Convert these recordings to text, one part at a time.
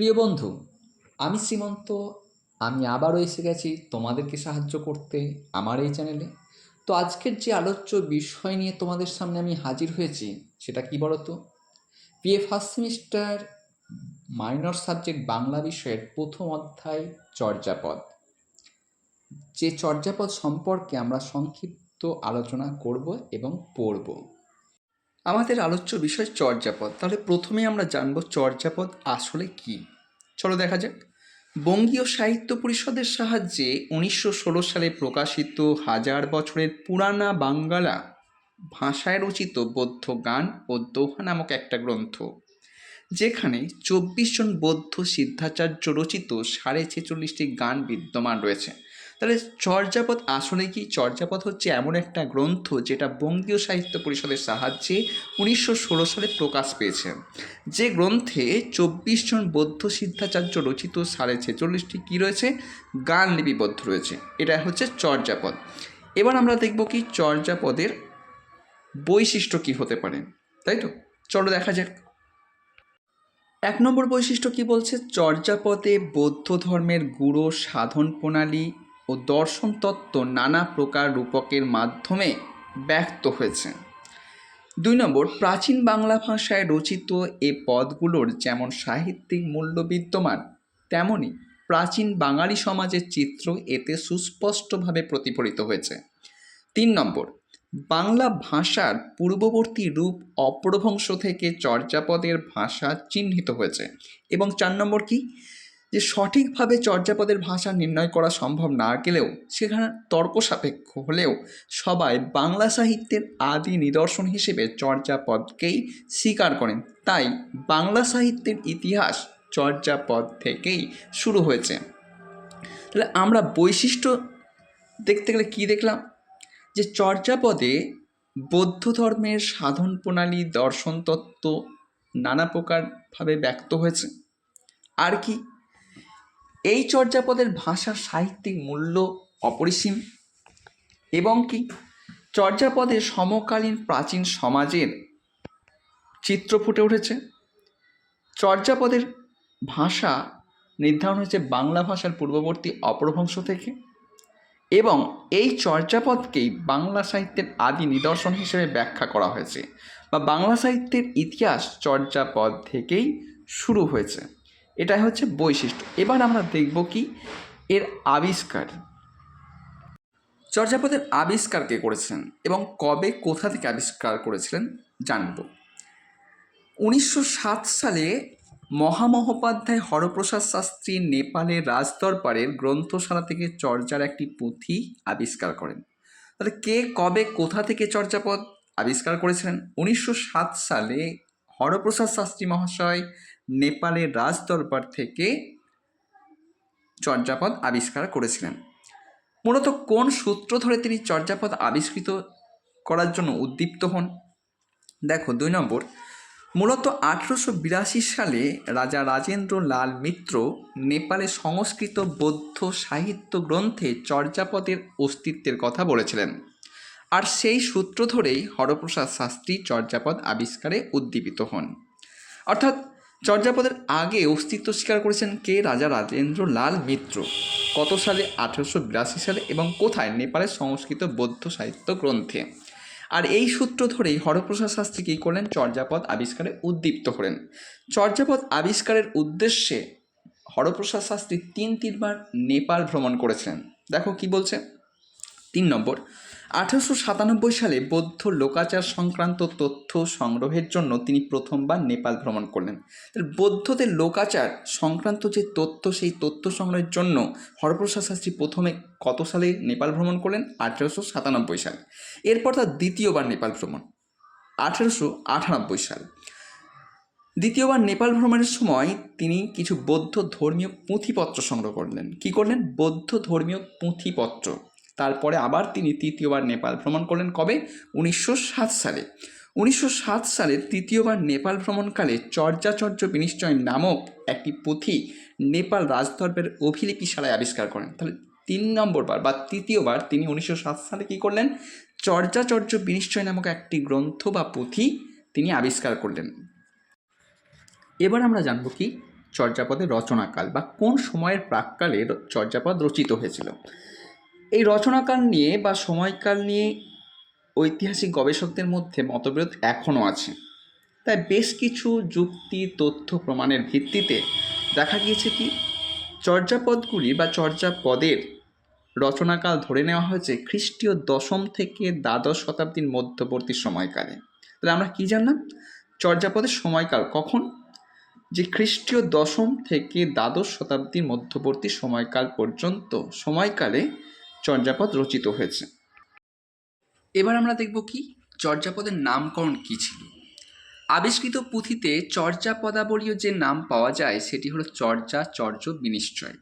প্রিয় বন্ধু, আমি শ্রীমন্ত, আমি আবারও এসে গেছি তোমাদেরকে সাহায্য করতে আমার এই চ্যানেলে। তো আজকের যে আলোচ্য বিষয় নিয়ে তোমাদের সামনে আমি হাজির হয়েছি, সেটা কি বলো তো BA first semester minor subject Bangla বিষয়ের প্রথম অধ্যায় চর্যাপদ। যে চর্যাপদ সম্পর্কে আমরা সংক্ষিপ্ত আলোচনা করব এবং পড়ব। আমাদের আলোচ্য বিষয় চর্যাপদ। তাহলে প্রথমে আমরা জানব চর্যাপদ আসলে কি। চলো দেখা যাক। বঙ্গীয় সাহিত্য পরিষদের সাহায্যে উনিশশো ষোলো সালে প্রকাশিত হাজার বছরের পুরানা বাঙ্গালা ভাষায় রচিত বৌদ্ধ গান ও দোহা নামক একটা গ্রন্থ, যেখানে চব্বিশ জন বৌদ্ধ সিদ্ধাচার্য রচিত সাড়ে ছেচল্লিশটি গান বিদ্যমান রয়েছে। তাহলে চর্যাপদ আসলে কি? চর্যাপদ হচ্ছে এমন একটা গ্রন্থ যেটা বঙ্গীয় সাহিত্য পরিষদের সাহায্যে উনিশশো ষোলো সালে প্রকাশ পেয়েছে। যে গ্রন্থে চব্বিশ জন বৌদ্ধ সিদ্ধাচার্য রচিত সাড়ে ছেচল্লিশটি কী রয়েছে? গান লিপিবদ্ধ রয়েছে। এটা হচ্ছে চর্যাপদ। এবার আমরা দেখব কি চর্যাপদের বৈশিষ্ট্য কী হতে পারে। তাই তো? চলো দেখা যাক। এক নম্বর বৈশিষ্ট্য কি বলছে? চর্যাপদে বৌদ্ধ ধর্মের গুরু সাধন প্রণালী ও দর্শন তত্ত্ব নানা প্রকার রূপকের মাধ্যমে ব্যক্ত হয়েছে। দুই নম্বর, প্রাচীন বাংলা ভাষায় রচিত এ পদগুলোর যেমন সাহিত্যিক মূল্য বিদ্যমান, তেমনি প্রাচীন বাঙালি সমাজের চিত্র এতে সুস্পষ্টভাবে প্রতিফলিত হয়েছে। তিন নম্বর, বাংলা ভাষার পূর্ববর্তী রূপ অপ্রভংশ থেকে চর্যাপদের ভাষা চিহ্নিত হয়েছে। এবং চার নম্বর কি? যে সঠিকভাবে চর্যাপদের ভাষা নির্ণয় করা সম্ভব না গেলেও, সেখানে তর্ক সাপেক্ষ হলেও সবাই বাংলা সাহিত্যের আদি নিদর্শন হিসেবে চর্যাপদকেই স্বীকার করেন। তাই বাংলা সাহিত্যের ইতিহাস চর্যাপদ থেকেই শুরু হয়েছে। তাহলে আমরা বৈশিষ্ট্য দেখতে গেলে কী দেখলাম? যে চর্যাপদে বৌদ্ধ ধর্মের সাধন প্রণালী, দর্শন তত্ত্ব নানা প্রকারভাবে ব্যক্ত হয়েছে। আর কি? এই চর্যাপদের ভাষা সাহিত্যিক মূল্য অপরিসীম এবং কি? চর্যাপদে সমকালীন প্রাচীন সমাজের চিত্র ফুটে উঠেছে। চর্যাপদের ভাষা নির্ধারণ হয়েছে বাংলা ভাষার পূর্ববর্তী অপভ্রংশ থেকে এবং এই চর্যাপদকেই বাংলা সাহিত্যের আদি নিদর্শন হিসেবে ব্যাখ্যা করা হয়েছে বা বাংলা সাহিত্যের ইতিহাস চর্যাপদ থেকেই শুরু হয়েছে। এটাই হচ্ছে বৈশিষ্ট্য। এবার আমরা দেখব কি এর আবিষ্কার। চর্যাপদের আবিষ্কার কে করেছিলেন এবং কবে কোথা থেকে আবিষ্কার করেছিলেন জানব। উনিশশো সাত সালে মহামহোপাধ্যায় হরপ্রসাদ শাস্ত্রী নেপালের রাজদরবারের গ্রন্থশালা থেকে চর্যার একটি পুঁথি আবিষ্কার করেন। তাহলে কে কবে কোথা থেকে চর্যাপদ আবিষ্কার করেছিলেন? উনিশশো সাত সালে হরপ্রসাদ শাস্ত্রী মহাশয় নেপালের রাজদরবার থেকে চর্যাপদ আবিষ্কার করেছিলেন। মূলত কোন সূত্র ধরে তিনি চর্যাপদ আবিষ্কৃত করার জন্য উদ্দীপ্ত হন? দেখো, দুই নম্বর। মূলত আঠেরোশো বিরাশি সালে রাজা রাজেন্দ্র লাল মিত্র নেপালে সংস্কৃত বৌদ্ধ সাহিত্য গ্রন্থে চর্যাপদের অস্তিত্বের কথা বলেছিলেন। আর সেই সূত্র ধরেই হরপ্রসাদ শাস্ত্রী চর্যাপদ আবিষ্কারে উদ্দীপিত হন। অর্থাৎ চর্যাপদের আগে অস্তিত্ব স্বীকার করেছেন কে? রাজা রাজেন্দ্র লাল মিত্র। কত সালে? আঠেরোশো বিরাশি সালে এবং কোথায়? নেপালের সংস্কৃত বৌদ্ধ সাহিত্য গ্রন্থে। আর এই সূত্র ধরেই হরপ্রসাদ শাস্ত্রী কী করলেন? চর্যাপদ আবিষ্কারে উদ্দীপ্ত হলেন। চর্যাপদ আবিষ্কারের উদ্দেশ্যে হরপ্রসাদ শাস্ত্রী তিন তিনবার নেপাল ভ্রমণ করেছিলেন। দেখো কি বলছে? তিন নম্বর আঠারোশো সাতানব্বই সালে বৌদ্ধ লোকাচার সংক্রান্ত তথ্য সংগ্রহের জন্য তিনি প্রথমবার নেপাল ভ্রমণ করলেন। বৌদ্ধদের লোকাচার সংক্রান্ত যে তথ্য, সেই তথ্য সংগ্রহের জন্য হরপ্রসাদ শাস্ত্রী প্রথমে কত সালে নেপাল ভ্রমণ করলেন? আঠেরোশো সাতানব্বই সালে। এরপর তার দ্বিতীয়বার নেপাল ভ্রমণ, আঠেরোশো আটানব্বই সাল। দ্বিতীয়বার নেপাল ভ্রমণের সময় তিনি কিছু বৌদ্ধ ধর্মীয় পুঁথিপত্র সংগ্রহ করলেন। কি করলেন? বৌদ্ধ ধর্মীয় পুঁথিপত্র তারপরে আবার তিনি তৃতীয়বার নেপাল ভ্রমণ করলেন কবে? উনিশশো সাত সালে। উনিশশো সাত সালে তৃতীয়বার নেপাল ভ্রমণকালে চর্যাচর্য বিনিশ্চয় নামক একটি পুঁথি নেপাল রাজদর্বের অভিলিপিশালায় আবিষ্কার করেন। তাহলে তিন নম্বরবার বা তৃতীয়বার তিনি উনিশশো সাত সালে কী করলেন? চর্যাচর্য বিনিশ্চয় নামক একটি গ্রন্থ বা পুঁথি তিনি আবিষ্কার করলেন। এবার আমরা জানব কি চর্যাপদের রচনাকাল বা কোন সময়ের প্রাককালে চর্যাপদ রচিত হয়েছিল? এই রচনাকাল নিয়ে বা সময়কাল নিয়ে ঐতিহাসিক গবেষকদের মধ্যে মতবিরোধ এখনও আছে। তাই বেশ কিছু যুক্তি, তথ্য প্রমাণের ভিত্তিতে দেখা গিয়েছে কি, চর্যাপদগুলি বা চর্যাপদের রচনাকাল ধরে নেওয়া হয়েছে খ্রিস্টীয় দশম থেকে দ্বাদশ শতাব্দীর মধ্যবর্তী সময়কালে। তাহলে আমরা কি জানলাম? চর্যাপদের সময়কাল কখন? যে খ্রিস্টীয় দশম থেকে দ্বাদশ শতাব্দীর মধ্যবর্তী সময়কাল পর্যন্ত সময়কালে চর্যাপদ রচিত হয়েছে। এবার আমরা দেখব কি? চর্যাপদের নামকরণ কী ছিল? আবিষ্কৃত পুঁথিতে চর্যাপদাবলীয় যে নাম পাওয়া যায়, সেটি হলো চর্যা, চর্য, বিনিশ্চয়।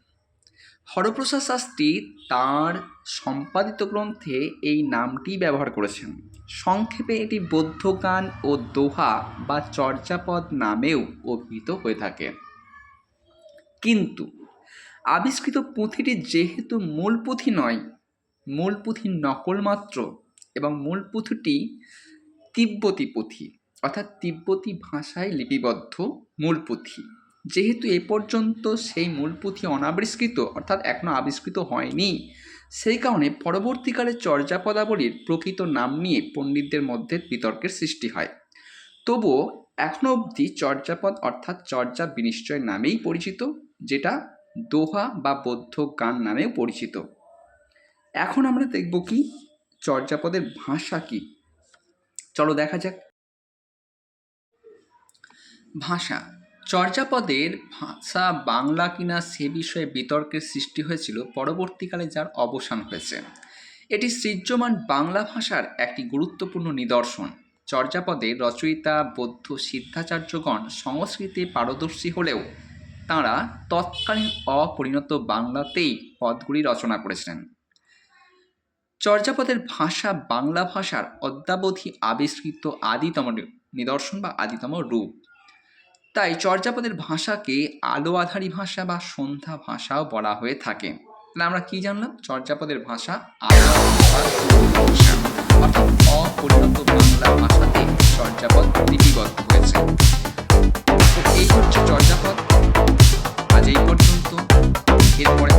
হরপ্রসাদ শাস্ত্রী তাঁর সম্পাদিত গ্রন্থে এই নামটি ব্যবহার করেছেন। সংক্ষেপে এটি বৌদ্ধ বৌদ্ধগান ও দোহা বা চর্যাপদ নামেও অভিহিত হয়ে থাকে। কিন্তু আবিষ্কৃত পুঁথিটি যেহেতু মূল পুঁথি নয়, মূল পুঁথির নকল মাত্র এবং মূল পুঁথিটি তিব্বতী পুঁথি, অর্থাৎ তিব্বতী ভাষায় লিপিবদ্ধ মূল পুঁথি। যেহেতু এ পর্যন্ত সেই মূল পুঁথি অনাবিষ্কৃত, অর্থাৎ এখনও আবিষ্কৃত হয়নি, সেই কারণে পরবর্তীকালে চর্যাপদাবলীর প্রকৃত নাম নিয়ে পণ্ডিতদের মধ্যে বিতর্কের সৃষ্টি হয়। তবুও এখনও অবধি চর্যাপদ, অর্থাৎ চর্যা বিনিশ্চয় নামেই পরিচিত, যেটা দোহা বা বৌদ্ধ গান নামেও পরিচিত। এখন আমরা দেখব কি? চর্যাপদের ভাষা কি? চলো দেখা যাক। ভাষা, চর্যাপদের ভাষা বাংলা কিনা সে বিষয়ে বিতর্কের সৃষ্টি হয়েছিল পরবর্তীকালে যার অবসান হয়েছে। এটি সৃজ্যমান বাংলা ভাষার একটি গুরুত্বপূর্ণ নিদর্শন। চর্যাপদের রচয়িতা, বৌদ্ধ, সিদ্ধাচার্যগণ সংস্কৃতে পারদর্শী হলেও তাঁরা তৎকালীন অপরিণত বাংলাতেই পদগুলি রচনা করেছিলেন। চর্যাপদের ভাষা বাংলা ভাষার অদ্যাবধি আবিষ্কৃত আদিতম নিদর্শন বা আদিতম রূপ। তাই চর্যাপদের ভাষাকে আলো আধারী ভাষা বা সন্ধ্যা ভাষাও বলা হয়ে থাকে। তাহলে আমরা কি জানলাম? চর্যাপদের ভাষা আলো অপরিণত বাংলা ভাষাতে চর্যাপদ লিপিবদ্ধ হয়েছে। এই হচ্ছে চর্যাপদ। আজ এই পর্যন্ত। এরপরে